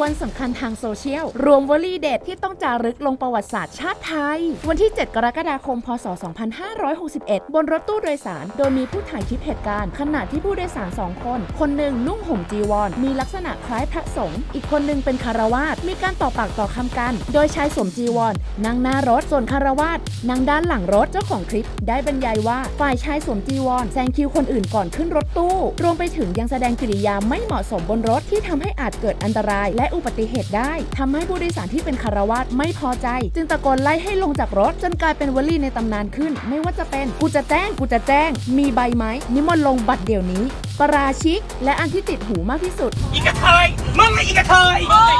วันสำคัญทางโซเชียล รวมวลีเด็ดที่ต้องจารึกลงประวัติศาสตร์ชาติไทย วันที่ 7 กรกฎาคม พศ 2561 บนรถตู้โดยสาร โดยมีผู้ถ่ายคลิปเหตุการณ์ ขณะที่ผู้โดยสาร 2 คน คนหนึ่งนุ่งห่มจีวร มีลักษณะคล้ายพระสงฆ์อีกคนหนึ่งเป็นคารวาสมีการต่อปากต่อคำกัน โดยชายสวมจีวรนั่งหน้ารถส่วนคารวาสนั่งด้านหลังรถเจ้าของคลิป ได้บรรยายว่าฝ่ายชายสวมจีวรแซงคิวคนอื่นก่อนขึ้นรถตู้ รวมไปถึงยังแสดงกิริยาไม่เหมาะสมบนรถที่ทำให้อาจเกิดอันตรายและอุบัติเหตุได้ทำให้ผู้โดยสารที่เป็นคารวาสไม่พอใจ จึงตะโกนไล่ให้ลงจากรถ จนกลายเป็นวลีในตำนานขึ้น ไม่ว่าจะเป็นกูจะแจ้งกูจะแจ้ง มีใบไหมนิมนต์ลงบัตรเดี๋ยวนี้ประราชิก และอันที่ติดหูมากที่สุด อีกระเทยมึงไงอีกระเทยมึงไง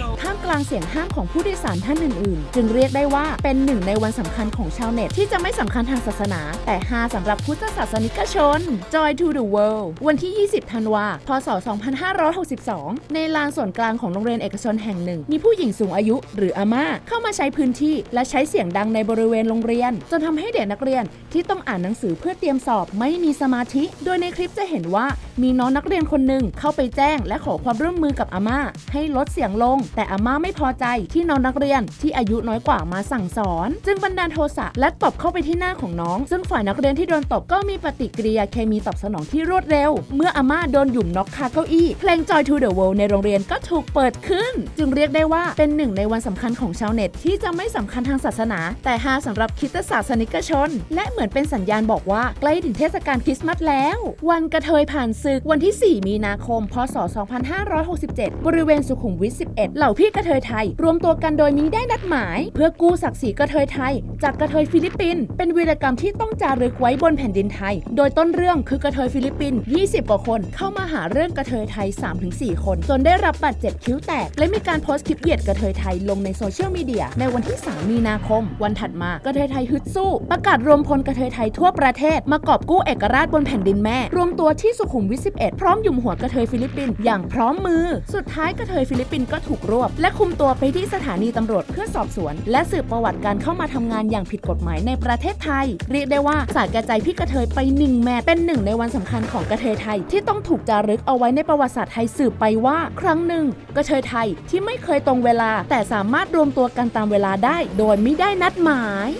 อี กลางเสียงห้ามของผู้โดยสารท่านอื่นๆ จึงเรียกได้ว่าเป็นหนึ่งในวันสำคัญของชาวเน็ต ที่จะไม่สำคัญทางศาสนา แต่ฮาสำหรับพุทธศาสนิกชน Joy to the World วันที่ 20 ธันวาพศ 2562 ในลานส่วนกลางของโรงเรียนเอกชนแห่งหนึ่ง มีผู้หญิงสูงอายุ หรืออาม่าเข้ามาใช้พื้นที่ และใช้เสียงดังในบริเวณโรงเรียน จนทำให้เด็กนักเรียนที่ต้องอ่านหนังสือเพื่อเตรียมสอบไม่มีสมาธิ โดยในคลิปจะเห็นว่ามีน้องนักเรียนคนหนึ่งเข้าไปแจ้ง และขอความร่วมมือกับอาม่า ให้ลดเสียงลง แต่อาม่าไม่พอใจที่น้องนักเรียนที่อายุน้อยกว่ามาสั่งสอน จึงบันดาลโทสะและตบเข้าไปที่หน้าของน้อง ซึ่งฝ่ายนักเรียนที่โดนตบก็มีปฏิกิริยาเคมีตอบสนองที่รวดเร็ว เมื่ออาม่าโดนหยุ่มน็อกคาเก้าอี้ เพลง Joy to the World ในโรงเรียนก็ถูกเปิดขึ้น จึงเรียกได้ว่าเป็นหนึ่งในวันสำคัญของชาวเน็ต ที่จะไม่สำคัญทางศาสนา แต่ฮาสำหรับคริดศาสนิกชน และเหมือนเป็นสัญญาณบอกว่าใกล้ถึงเทศกาลคริสต์มาสแล้ว วันกระเทยผ่านศึกวันที่ 4 มีนาคม พศ 2567 บริเวณสุขุมวิท 11 เหล่าพี่กระเทยไทย รวมตัวกันโดยมีได้นัดหมาย เพื่อกู้ศักดิ์ศรีกระเทยไทย จากกระเทยฟิลิปปินส์เป็นวีรกรรมที่ต้องจารึกไว้บนแผ่นดินไทย โดยต้นเรื่องคือกระเทยฟิลิปปินส์20 กว่าคนเข้ามาหาเรื่องกระเทยไทย 3-4 คน จนได้รับบาดเจ็บคิ้วแตก และมีการโพสต์คลิปเหยียดกระเทยไทยลงในโซเชียลมีเดียในวันที่ 3 มีนาคม วันถัดมากระเทยไทยฮึดสู้ ประกาศรวมพลกระเทยไทยทั่วประเทศมากอบกู้เอกราชบนแผ่นดินแม่ รวมตัวที่สุขุมวิท11 พร้อมหยุมหัวกระเทยฟิลิปปินส์อย่างพร้อมมือ สุดท้ายกระเทยฟิลิปปินส์ก็ถูกรวบ และคุมตัวไปที่สถานีตำรวจเพื่อสอบสวน และสืบประวัติการเข้ามาทำงานอย่างผิดกฎหมายในประเทศไทย เรียกได้ว่าสาดกระจายพี่กระเทยไปหนึ่งแมตเป็นหนึ่งในวันสำคัญของกระเทยไทย ที่ต้องถูกจารึกเอาไว้ในประวัติศาสตร์ไทยสืบไปว่า ครั้งหนึ่งกระเทยไทยที่ไม่เคยตรงเวลา แต่สามารถรวมตัวกันตามเวลาได้ โดยไม่ได้นัดหมาย